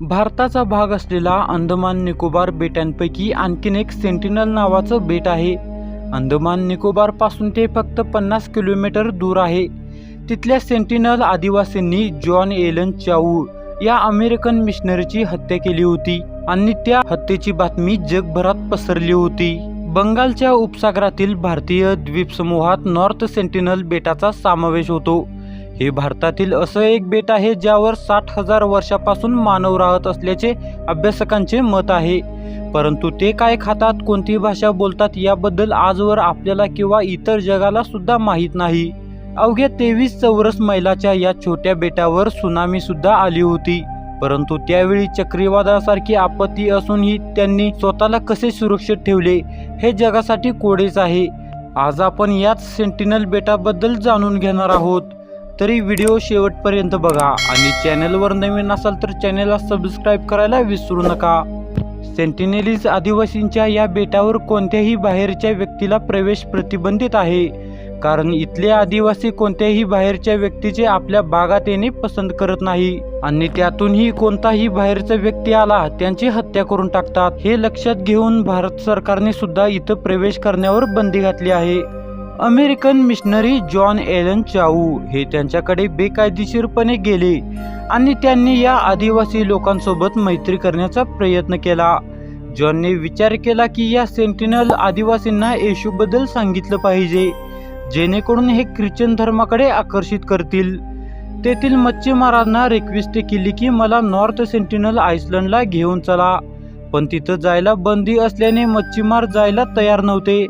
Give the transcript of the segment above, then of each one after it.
भारताचा भाग असलेला अंदमान निकोबार बेटांपैकी आणखीन एक सेंटिनल नावाचं बेट आहे. अंदमान निकोबारपासून ते फक्त पन्नास किलोमीटर दूर आहे. तिथल्या सेंटिनल आदिवासींनी जॉन एलन चाऊ या अमेरिकन मिशनरीची हत्या केली होती आणि त्या हत्येची बातमी जगभरात पसरली होती. बंगालच्या उपसागरातील भारतीय द्वीपसमूहात नॉर्थ सेंटिनल बेटाचा समावेश होतो. हे भारतातील असं एक बेट आहे ज्यावर साठ हजार वर्षापासून मानव राहत असल्याचे अभ्यासकांचे मत आहे. परंतु ते काय खातात कोणती भाषा बोलतात याबद्दल आजवर आपल्याला किंवा इतर जगाला सुद्धा माहीत नाही. अवघ्या तेवीस चौरस मैलाच्या या छोट्या बेटावर सुनामी सुद्धा आली होती. परंतु त्यावेळी चक्रीवादळासारखी आपत्ती असूनही त्यांनी स्वतःला कसे सुरक्षित ठेवले हे जगासाठी कोडेच आहे. आज आपण याच सेंटिनल बेटाबद्दल जाणून घेणार आहोत. तरी व्हिडिओ शेवटपर्यंत बघा आणि चॅनलवर नवीन असाल तर चॅनलला सबस्क्राईब करायला विसरू नका. सेंटिनेलीज आदिवासींच्या या बेटावर कोणत्याही बाहेरच्या व्यक्तीला प्रवेश प्रतिबंधित आहे. कारण इथले आदिवासी कोणत्याही बाहेरच्या व्यक्तीचे आपल्या बागात येणे पसंत करत नाही. आणि त्यातूनही कोणताही बाहेरचा व्यक्ती आला त्यांची हत्या करून टाकतात. हे लक्षात घेऊन भारत सरकारने सुद्धा इथं प्रवेश करण्यावर बंदी घातली आहे. अमेरिकन मिशनरी जॉन एलन चाऊ हे त्यांच्याकडे बेकायदेशीरपणे गेले आणि त्यांनी या आदिवासी लोकांसोबत मैत्री करण्याचा प्रयत्न केला. जॉनने विचार केला की या सेंटिनल आदिवासींना येशूबद्दल सांगितलं पाहिजे जेणेकरून हे ख्रिश्चन धर्माकडे आकर्षित करतील. तेथील मच्छीमारांना रिक्वेस्ट केली की मला नॉर्थ सेंटिनल आयसलंडला घेऊन चला पण तिथं जायला बंदी असल्याने मच्छीमार जायला तयार नव्हते.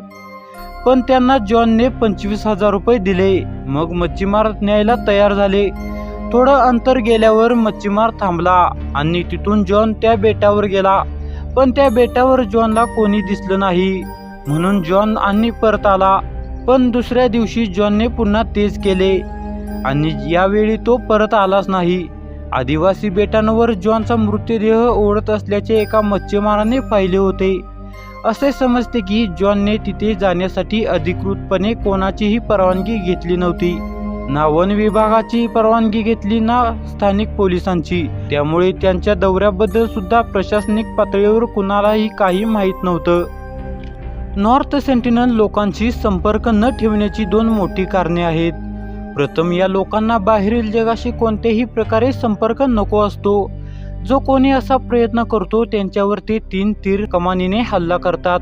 पण त्यांना जॉनने पंचवीस हजार रुपये दिले. मग मच्छीमार न्यायला तयार झाले. थोडं अंतर गेल्यावर मच्छीमार थांबला आणि तिथून जॉन त्या बेटावर गेला. पण त्या बेटावर जॉनला कोणी दिसलं नाही. म्हणून जॉन आणि परत आला. पण दुसऱ्या दिवशी जॉनने पुन्हा तेच केले. आणि यावेळी तो परत आलाच नाही. आदिवासी बेटांवर जॉनचा मृतदेह ओढत असल्याचे एका मच्छीमाराने पाहिले होते. असे समजते की जॉनने तिथे जाण्यासाठी अधिकृतपणे कोणाचीही परवानगी घेतली नव्हती. ना वन विभागाची परवानगी घेतली ना स्थानिक पोलिसांची. त्यामुळे त्यांच्या दौऱ्याबद्दल सुद्धा प्रशासनिक पातळीवर कुणालाही काही माहीत नव्हतं. नॉर्थ सेंटिनल लोकांशी संपर्क न ठेवण्याची दोन मोठी कारणे आहेत. प्रथम या लोकांना बाहेरील जगाशी कोणत्याही प्रकारे संपर्क नको असतो. जो कोणी असा प्रयत्न करतो त्यांच्यावर ते तीन तीर कमानीने हल्ला करतात.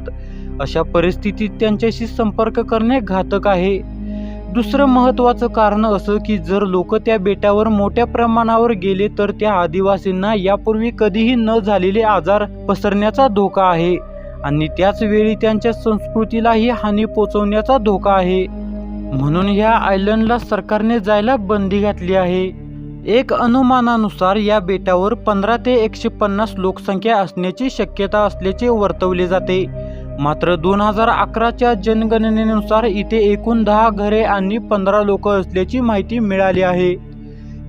अशा परिस्थितीत त्यांच्याशी संपर्क करणे घातक आहे. दुसरं महत्त्वाचं कारण असं की जर लोक त्या बेटावर मोठ्या प्रमाणावर गेले तर त्या आदिवासींना यापूर्वी कधीही न झालेले आजार पसरण्याचा धोका आहे. आणि त्याच वेळी त्यांच्या संस्कृतीलाही हानी पोचवण्याचा धोका आहे. म्हणून ह्या आयलंडला सरकारने जायला बंदी घातली आहे. एक अनुमानानुसार या बेटावर पंधरा ते एकशे पन्नास लोकसंख्या असण्याची शक्यता असल्याचे वर्तवले जाते. मात्र दोन हजार अकराच्या जनगणनेनुसार इथे एकूण दहा घरे आणि पंधरा लोक असल्याची माहिती मिळाली आहे.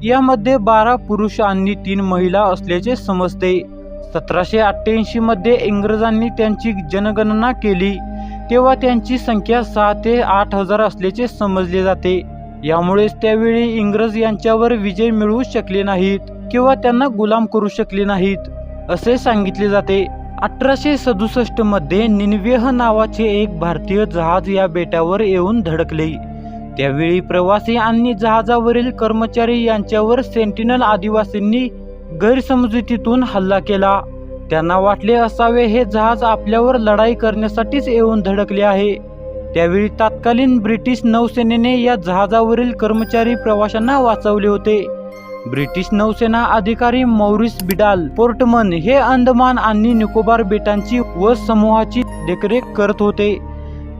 यामध्ये बारा पुरुष आणि तीन महिला असल्याचे समजते. सतराशे अठ्ठ्याऐंशी मध्ये इंग्रजांनी त्यांची जनगणना केली तेव्हा त्यांची संख्या सहा ते आठ हजार असल्याचे समजले जाते. यामुळेच त्यावेळी इंग्रज यांच्यावर विजय मिळवू शकले नाहीत किंवा त्यांना गुलाम करू शकले नाहीत असे सांगितले जाते. अठराशे सदुसष्टमध्ये निनवेह नावाचे एक भारतीय जहाज या बेटावर येऊन धडकले. त्यावेळी प्रवासी आणि जहाजावरील कर्मचारी यांच्यावर सेंटिनल आदिवासींनी गैरसमजुतीतून हल्ला केला. त्यांना वाटले असावे हे जहाज आपल्यावर लढाई करण्यासाठीच येऊन धडकले आहे. त्यावेळी तत्कालीन ब्रिटिश नौसेनेने या जहाजावरील कर्मचारी प्रवाशांना वाचवले होते. ब्रिटिश नौसेना अधिकारी मौरिस बिडाल पोर्टमन हे अंदमान आणि निकोबार बेटांची व समूहाची देखरेख करत होते.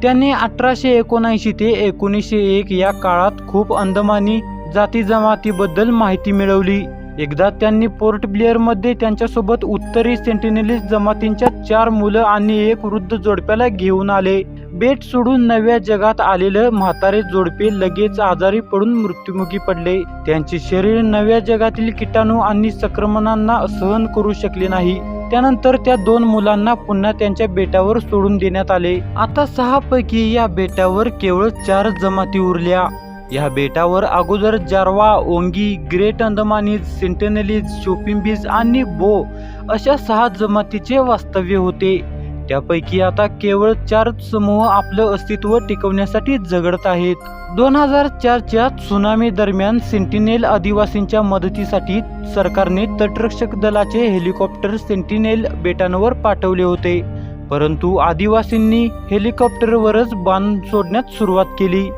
त्यांनी अठराशे एकोणऐंशी ते एकोणीसशे एक या काळात खूप अंदमानी जाती जमातीबद्दल माहिती मिळवली. एकदा त्यांनी पोर्ट ब्लेअरमध्ये त्यांच्यासोबत उत्तरी सेंटिनेलिस जमातींच्या चार मुलं आणि एक वृद्ध जोडप्याला घेऊन आले. बेट सोडून नव्या जगात आलेलं म्हातारे जोडपे लगेच आजारी पडून मृत्युमुखी पडले. त्यांचे शरीर नव्या जगातील किटाणू आणि संक्रमणांना सहन करू शकले नाही. त्यानंतर त्या दोन मुलांना पुन्हा त्यांच्या बेटावर सोडून देण्यात आले. आता सहा पैकी या बेटावर केवळ चार जमाती उरल्या. या बेटावर अगोदर जारवा ओंगी ग्रेट अंदमानीज सेंटेनलीज शोपिंबीज आणि बो अशा सहा जमातीचे वास्तव्य होते. त्यापैकी आता केवळ चार समूह आपलं अस्तित्व टिकवण्यासाठी झगडत आहेत. दोन हजार चारच्या सुनामी दरम्यान सेंटिनेल आदिवासींच्या मदतीसाठी सरकारने तटरक्षक दलाचे हेलिकॉप्टर सेंटिनेल बेटांवर पाठवले होते. परंतु आदिवासींनी हेलिकॉप्टरवरच बाण सोडण्यास सुरुवात केली.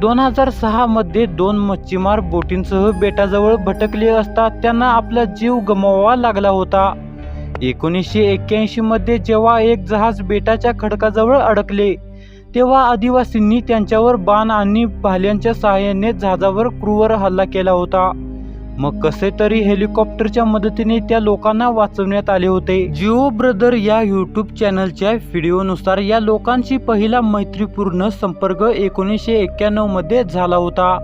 दोन हजार सहामध्ये दोन मच्छीमार बोटींसह बेटाजवळ भटकले असता त्यांना आपला जीव गमवावा लागला होता. एकोणीसशे एक्क्याऐंशीमध्ये मध्ये जेव्हा एक जहाज बेटाच्या खडकाजवळ अडकले तेव्हा आदिवासींनी त्यांच्यावर बाण आणि भाल्यांच्या सहाय्याने जहाजावर क्रूवर हल्ला केला होता. मग कसे तरी हेलिकॉप्टरच्या मदतीने त्या लोकांना वाचवण्यात आले होते. जिओ ब्रदर या युट्यूब चॅनलच्या व्हिडिओनुसार या लोकांशी पहिला मैत्रीपूर्ण संपर्क एकोणीसशे एक्क्याण्णवमध्ये झाला होता.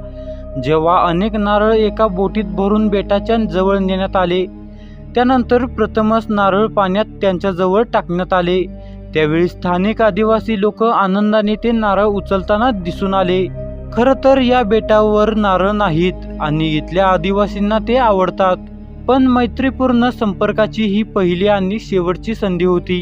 जेव्हा अनेक नारळ एका बोटीत भरून बेटाच्या जवळ नेण्यात आले. त्यानंतर प्रथमच नारळ पाण्यात त्यांच्याजवळ टाकण्यात आले. त्यावेळी स्थानिक आदिवासी लोक आनंदाने ते नारळ उचलताना दिसून आले. खरं तर या बेटावर नारळ नाहीत आणि इथल्या आदिवासींना ते आवडतात. पण मैत्रीपूर्ण संपर्काची ही पहिली आणि शेवटची संधी होती.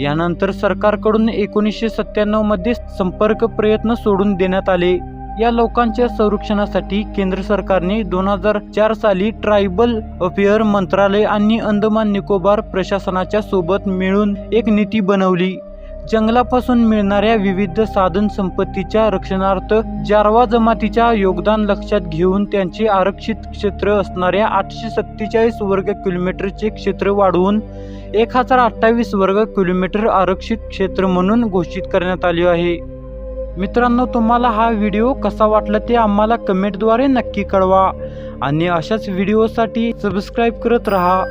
यानंतर सरकारकडून एकोणीसशे सत्त्याण्णवमध्ये संपर्क प्रयत्न सोडून देण्यात आले. या लोकांच्या संरक्षणासाठी केंद्र सरकारने दोन हजार चार साली ट्रायबल अफेअर मंत्रालय आणि अंदमान निकोबार प्रशासनाच्या सोबत मिळून एक नीती बनवली. जंगलापासून मिळणाऱ्या विविध साधन संपत्तीच्या रक्षणार्थ जारवा जमातीच्या योगदान लक्षात घेऊन त्यांचे आरक्षित क्षेत्र असणाऱ्या आठशे सत्तेचाळीस वर्ग किलोमीटरचे क्षेत्र वाढवून एक हजार अठ्ठावीस वर्ग किलोमीटर आरक्षित क्षेत्र म्हणून घोषित करण्यात आले आहे. मित्रांनो तुम्हाला हा व्हिडिओ कसा वाटला ते आम्हाला कमेंटद्वारे नक्की कळवा आणि अशाच व्हिडिओसाठी सबस्क्राईब करत राहा.